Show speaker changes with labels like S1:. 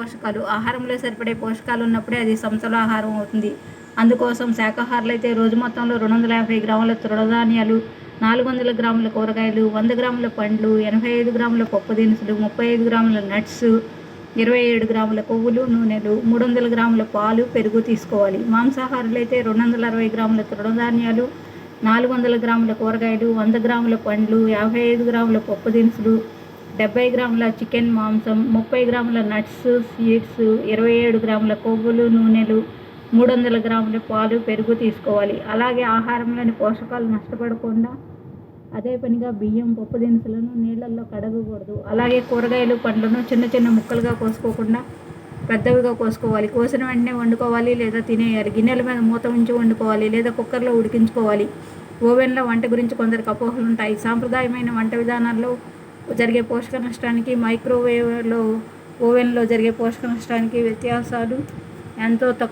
S1: పోషకాలు. ఆహారంలో సరిపడే పోషకాలు ఉన్నప్పుడే అది సమతుల ఆహారం అవుతుంది. అందుకోసం శాకాహారులు అయితే రోజు మొత్తంలో రెండు వందల యాభై గ్రాముల తృణధాన్యాలు నాలుగు వందల గ్రాముల కూరగాయలు వంద గ్రాముల పండ్లు ఎనభై ఐదు గ్రాముల పప్పు దినుసులు ముప్పై ఐదు గ్రాముల నట్స్ ఇరవై ఏడు గ్రాముల కొవ్వులు నూనెలు మూడు వందల గ్రాముల పాలు పెరుగు తీసుకోవాలి. మాంసాహారులు అయితే రెండు వందల అరవై గ్రాముల తృణధాన్యాలు నాలుగు వందల గ్రాముల కూరగాయలు వంద గ్రాముల పండ్లు యాభై ఐదు గ్రాముల పప్పు దినుసులు డెబ్బై గ్రాముల చికెన్ మాంసం ముప్పై గ్రాముల నట్స్ సీడ్స్ ఇరవై ఏడు గ్రాముల కొవ్వులు నూనెలు మూడు వందల గ్రాముల పాలు పెరుగు తీసుకోవాలి. అలాగే ఆహారంలోని పోషకాలు నష్టపడకుండా అదే పనిగా బియ్యం పప్పు దినుసులను నీళ్ళల్లో కడగకూడదు. అలాగే కూరగాయలు పండ్లను చిన్న చిన్న ముక్కలుగా కోసుకోకుండా పెద్దవిగా కోసుకోవాలి. కోసిన వెంటనే వండుకోవాలి లేదా తినేయాలి. గిన్నెల మీద మూత ఉంచి వండుకోవాలి లేదా కుక్కర్లో ఉడికించుకోవాలి. ఓవెన్లో వంట గురించి కొందరికి అపోహలు ఉంటాయి సాంప్రదాయమైన వంట విధానాల్లో జరిగే పోషక నష్టానికి మైక్రోవేవ్లో ఓవెన్లో జరిగే పోషక నష్టానికి వ్యత్యాసాలు ఎంతో తక్కువ.